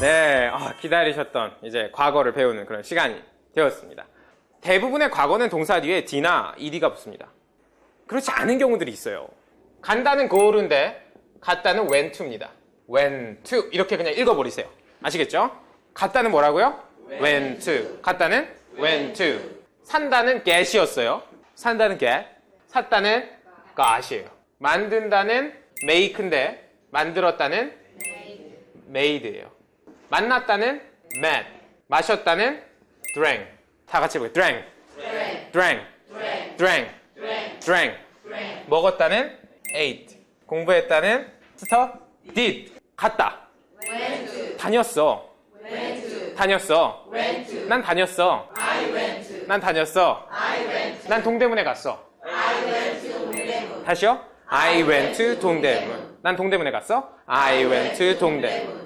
네, 아, 기다리셨던 이제 과거를 배우는 그런 시간이 되었습니다. 대부분의 과거는 동사 뒤에 d나 ed가 붙습니다. 그렇지 않은 경우들이 있어요. 간다는 go인데 갔다는 went to입니다. went to 이렇게 그냥 읽어버리세요. 아시겠죠? 갔다는 뭐라고요? went to. 갔다는 went to. 산다는 get이었어요. 산다는 get. 샀다는 got이에요. 만든다는 make인데 만들었다는 made예요. 만났다는 met. 마셨다는 drank. 다 같이 해볼게요. drank. drank. drank. drank. 먹었다는 ate. 공부했다는 studied. 갔다. 다녔어. 다녔어. 난 다녔어. 난 다녔어. 난 동대문에 갔어. 다시요. I went to 동대문. 난 동대문에 갔어. I went to 동대문.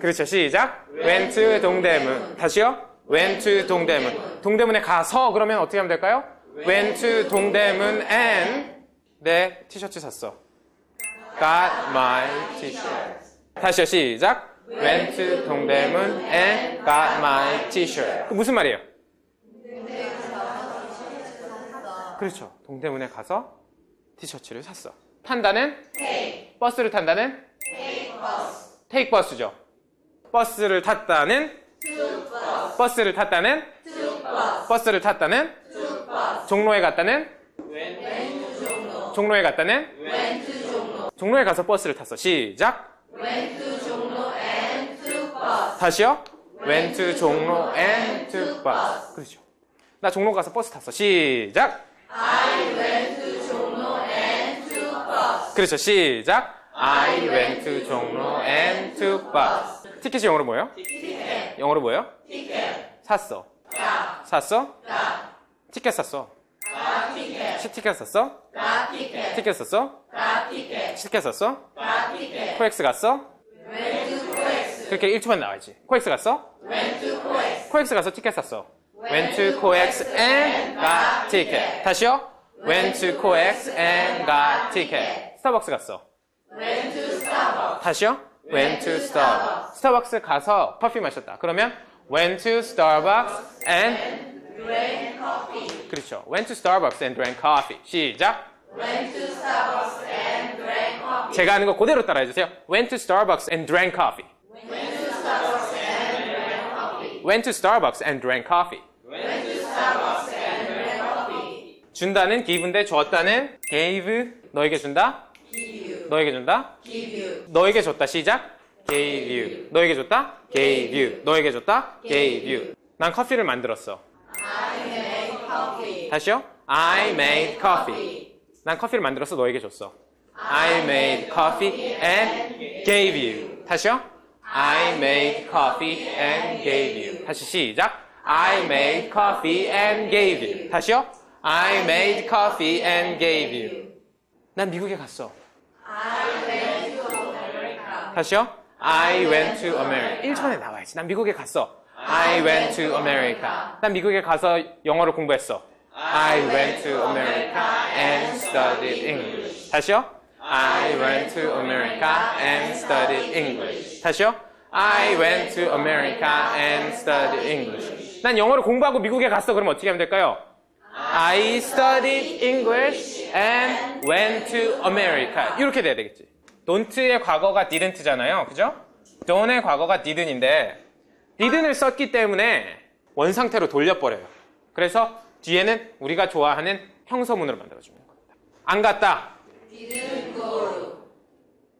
그렇죠. 시작. went to 동대문. 다시요. went to 동대문. 동대문에 가서 그러면 어떻게 하면 될까요? went to 동대문 and 내 티셔츠 샀어. got my t-shirt. 다시요. 시작. went to 동대문 and got my t-shirt. 그 무슨 말이에요? 그렇죠. 동대문에 가서 티셔츠를 샀어. 탄다는? 버스를 탄다는? 테이크 버스죠. 버스를 탔다는? 버스를 탔다는? 버스를 탔다는? 종로에 갔다는? 종로에 갔다는? 종로에 가서 버스를 탔어. 시작. 다시요. went to 종로 and to. 그렇죠. 나 종로 가서 버스 탔어. 시작. 그렇죠. 시작. I went to 종로 and to. 티켓이 영어로 뭐예요? 영어로 뭐예요? 샀어. 샀어? 티켓 샀어. 티켓 샀어? 티켓 샀어? 티켓 샀어? 코엑스 갔어? 그렇게 1초만 나와야지. 코엑스 갔어? 코엑스 가서 티켓 샀어. Went to coex and got ticket. 다시요. Went to coex and got ticket. 스타벅스 갔어. 다시요. Went to Starbucks. 스타벅스 가서 커피 마셨다. 그러면 went to Starbucks and 그렇죠. Went to Starbucks and drank coffee. 시작. 제가 하는 거 그대로 따라해 주세요. Went to Starbucks and drank coffee. Went to Starbucks and drank coffee. 준다는 give인데 줬다는 gave. 너에게 준다? 너에게 준다? 너에게 줬다. 시작. gave you. 너에게 줬다? gave you. 너에게 줬다? gave you. 난 커피를 만들었어. 다시요. I made coffee. 난 커피를 만들어서 너에게 줬어. I made coffee and gave you. 다시요. I made coffee and gave you. 다시 시작. I made coffee and gave you. 다시요. I made coffee and gave you. 난 미국에 갔어. 다시요. I went to America. 1초 만에 나와야지. 난 미국에 갔어. I went to America. 난 미국에 가서 영어를 공부했어. I went to America and studied English. 다시요. I went to America and studied English. 다시요. I went to America and studied English. 난 영어를 공부하고 미국에 갔어. 그럼 어떻게 하면 될까요? I studied English and went to America. 이렇게 돼야 되겠지. Don't의 과거가 didn't잖아요. 그죠? don't의 과거가 didn't,인데 didn't을 썼기 때문에 원상태로 돌려버려요. 그래서 뒤에는 우리가 좋아하는 형서문으로 만들어주는 겁니다. 안 갔다.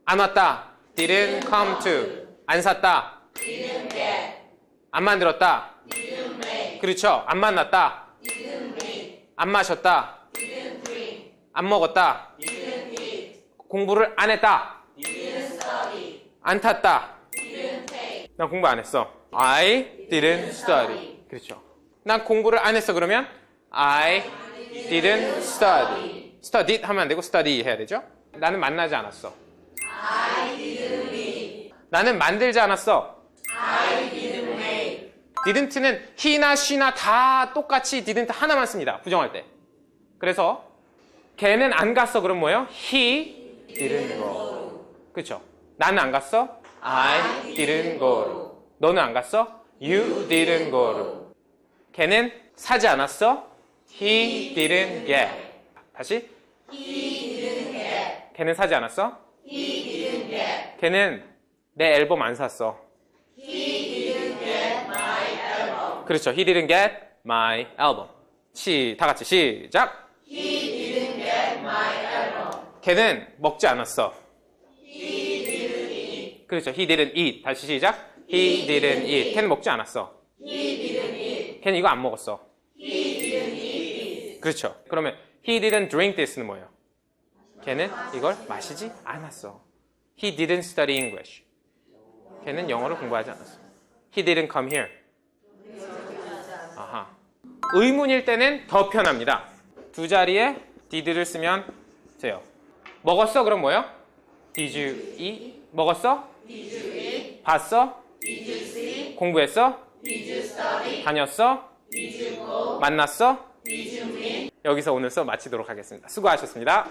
안 왔다. didn't come to. 안 샀다. 안 만들었다. 그렇죠. 안 만났다. 안 마셨다. 안 먹었다. 공부를 안 했다. 안 탔다. 난 공부 안 했어. I didn't study. 그렇죠. 난 공부를 안 했어. 그러면 I didn't study. studied 하면 안 되고 study 해야 되죠. 나는 만나지 않았어. 나는 만들지 않았어. didn't는 he나 she나 다 똑같이 didn't 하나만 씁니다. 부정할 때. 그래서 걔는 안 갔어. 그럼 뭐예요? He didn't go. 그렇죠. 나는 안 갔어. I didn't go. 너는 안 갔어. You didn't go. 걔는 사지 않았어. He didn't get. 다시. 걔는 사지 않았어. 걔는 내 앨범 안 샀어. 그렇죠. He didn't get my album. 시, 다 같이 시작. 걔는 먹지 않았어. 그렇죠. He didn't eat. 다시 시작. He didn't eat. 걔는 먹지 않았어. 걔는 이거 안 먹었어. 그렇죠. 그러면 he didn't drink this는 뭐예요? 걔는 이걸 마시지 않았어. He didn't study English. 걔는 영어를 공부하지 않았어. He didn't come here. 아하. 의문일 때는 더 편합니다. 두 자리에 did를 쓰면 돼요. 먹었어? 그럼 뭐예요? Did you eat? 먹었어? Did you eat? 봤어? Did you see? 공부했어? Did you study? 다녔어? Did you go? 만났어? Did you meet? 여기서 오늘 수업 마치도록 하겠습니다. 수고하셨습니다.